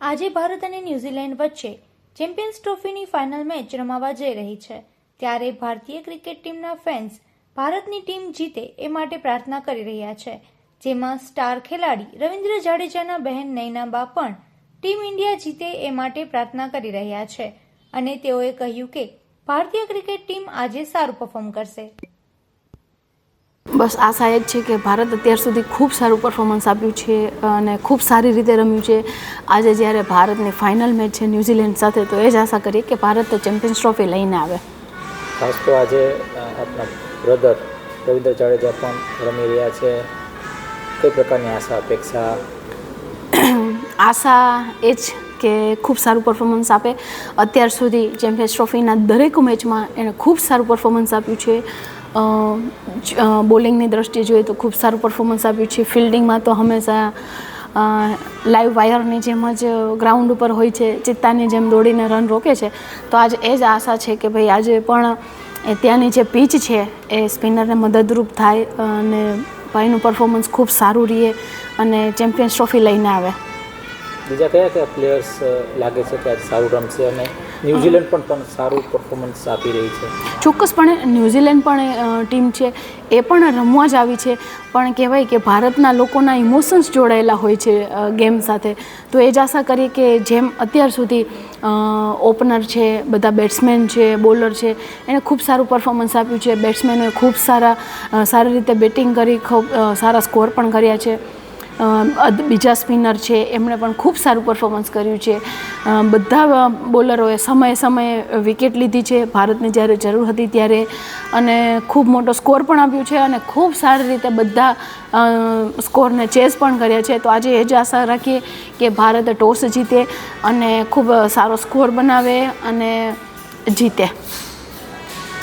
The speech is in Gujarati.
આજે ભારત અને ન્યૂઝીલેન્ડ વચ્ચે ચેમ્પિયન્સ ટ્રોફીની ફાઇનલ મેચ રમાવા જઈ રહી છે. ત્યારે ભારતીય ક્રિકેટ ટીમના ફેન્સ ભારતની ટીમ જીતે એ માટે પ્રાર્થના કરી રહ્યા છે. જેમાં સ્ટાર ખેલાડી રવિન્દ્ર જાડેજાના બહેન નૈનાબા પણ ટીમ ઇન્ડિયા જીતે એ માટે પ્રાર્થના કરી રહ્યા છે. અને તેઓએ કહ્યું કે ભારતીય ક્રિકેટ ટીમ આજે સારું પરફોર્મ કરશે. બસ આશા એ જ છે કે ભારત અત્યાર સુધી ખૂબ સારું પરફોર્મન્સ આપ્યું છે અને ખૂબ સારી રીતે રમ્યું છે. આજે જ્યારે ભારતની ફાઇનલ મેચ છે ન્યૂઝીલેન્ડ સાથે તો એ જ આશા કરીએ કે ભારત ચેમ્પિયન્સ ટ્રોફી લઈને આવે. ખાસ તો આજે આપણા બ્રધર રવિન્દ્ર જાડેજા પણ રમી રહ્યા છે. કઈ પ્રકારની આશા અપેક્ષા? આશા એ જ કે ખૂબ સારું પરફોર્મન્સ આપે. અત્યાર સુધી ચેમ્પિયન્સ ટ્રોફીના દરેક મેચમાં એણે ખૂબ સારું પરફોર્મન્સ આપ્યું છે. બોલિંગની દ્રષ્ટિએ જોઈએ તો ખૂબ સારું પરફોર્મન્સ આપ્યું છે. ફિલ્ડિંગમાં તો હંમેશા લાઈવ વાયરની જેમ જ ગ્રાઉન્ડ ઉપર હોય છે, ચિત્તાની જેમ દોડીને રન રોકે છે. તો આજ એ જ આશા છે કે ભાઈ આજે પણ એ ત્યાંની જે પીચ છે એ સ્પિનરને મદદરૂપ થાય અને ભાઈનું પરફોર્મન્સ ખૂબ સારું રહે અને ચેમ્પિયન્સ ટ્રોફી લઈને આવે. બીજા કયા કયા પ્લેયર્સ લાગે છે કે આજે સારું રમશે અને ન્યૂઝીલેન્ડ પણ પણ સારું પરફોર્મન્સ આપી રહી છે? ચોક્કસપણે ન્યૂઝીલેન્ડ પણ ટીમ છે. એ પણ રમવા જ આવી છે. પણ કહેવાય કે ભારતના લોકોના ઇમોશન્સ જોડાયેલા હોય છે ગેમ સાથે. તો એ જ આશા કરીએ કે જેમ અત્યાર સુધી ઓપનર છે, બધા બેટ્સમેન છે બોલર છે, એણે ખૂબ સારું પરફોર્મન્સ આપ્યું છે. બેટ્સમેનોએ ખૂબ સારા સારી રીતે બેટિંગ કરી, ખૂબ સારા સ્કોર પણ કર્યા છે. બીજા સ્પિનર છે, એમણે પણ ખૂબ સારું પરફોર્મન્સ કર્યું છે. બધા બોલરોએ સમયે સમયે વિકેટ લીધી છે. ભારતને જ્યારે જરૂર હતી ત્યારે. અને ખૂબ મોટો સ્કોર પણ આપ્યો છે અને ખૂબ સારી રીતે બધા સ્કોરને ચેસ પણ કર્યા છે. તો આજે એ જ આશા રાખીએ કે ભારત ટોસ જીતે અને ખૂબ સારો સ્કોર બનાવે અને જીતે.